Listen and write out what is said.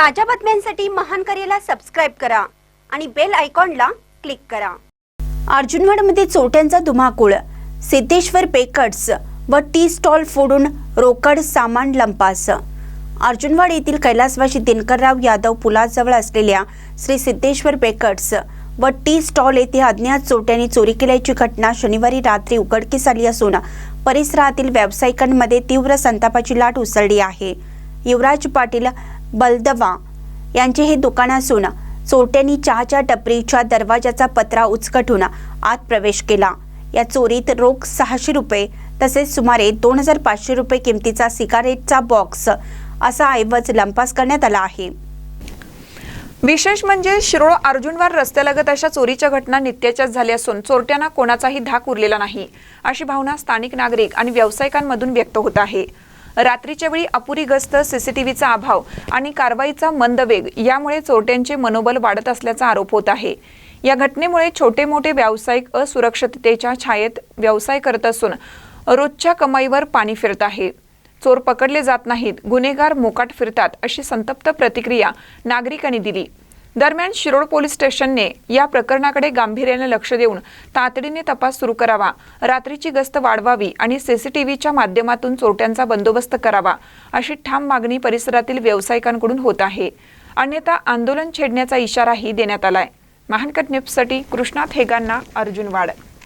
ताज्या बातम्यांसाठी महान करेला सबस्क्राईब करा आणि बेल आयकॉनला क्लिक करा. अर्जुनवाडमध्ये चोट्यांचा धुमाकूळ. सिद्धेश्वर बेकर्स व टी स्टॉल फोडून रोकड सामान लंपास. अर्जुनवाड येथील कैलासवाशी दिनकरराव यादव पुलाजवळ असलेल्या श्री सिद्धेश्वर बेकर्स व टी स्टॉल येथे अज्ञात चोट्यांनी चोरी केल्याची घटना शनिवारी रात्री उघडकीस आली असून परिसरातील व्यावसायिकांमध्ये तीव्र संतापाची लाट उसळली आहे. युवराज पाटील बलदवा यांचे हे दुकान असून चोरट्यांनी चहाच्या टपरीच्या दरवाजाचा पत्रा उचकटून आत प्रवेश केला. या चोरीत रोख सहाशे रुपये तसेच सुमारे दोन हजार पाचशे रुपये किमतीचा सिगारेटचा बॉक्स असा ऐवज लंपास करण्यात आला आहे. विशेष म्हणजे शिरोळ अर्जुनवार रस्त्यालगत अशा चोरीच्या घटना नित्याच्याच झाल्या असून चोरट्यांना कोणाचाही धाक उरलेला नाही अशी भावना स्थानिक नागरिक आणि व्यावसायिकांमधून व्यक्त होत आहे. रात्रीच्या वेळी अपुरी गस्त सीसीटीव्हीचा अभाव आणि कारवाईचा मंद वेग यामुळे चोरट्यांचे मनोबल वाढत असल्याचा आरोप होत आहे. या घटनेमुळे छोटे मोठे व्यावसायिक असुरक्षिततेच्या छायेत व्यवसाय करत असून रोजच्या कमाईवर पाणी फिरत आहे. चोर पकडले जात नाहीत गुन्हेगार मोकाट फिरतात अशी संतप्त प्रतिक्रिया नागरिकांनी दिली. दरम्यान शिरोड पोलीस स्टेशनने या प्रकरणाकडे गांभीर्याने लक्ष देऊन तातडीने तपास सुरू करावा रात्रीची गस्त वाढवावी आणि सीसीटीव्हीच्या माध्यमातून चोरट्यांचा बंदोबस्त करावा अशी ठाम मागणी परिसरातील व्यावसायिकांकडून होत आहे. अन्यथा आंदोलन छेडण्याचा इशाराही देण्यात आलाय. महानकट न्यूजसाठी कृष्णा थेगांना अर्जुनवाड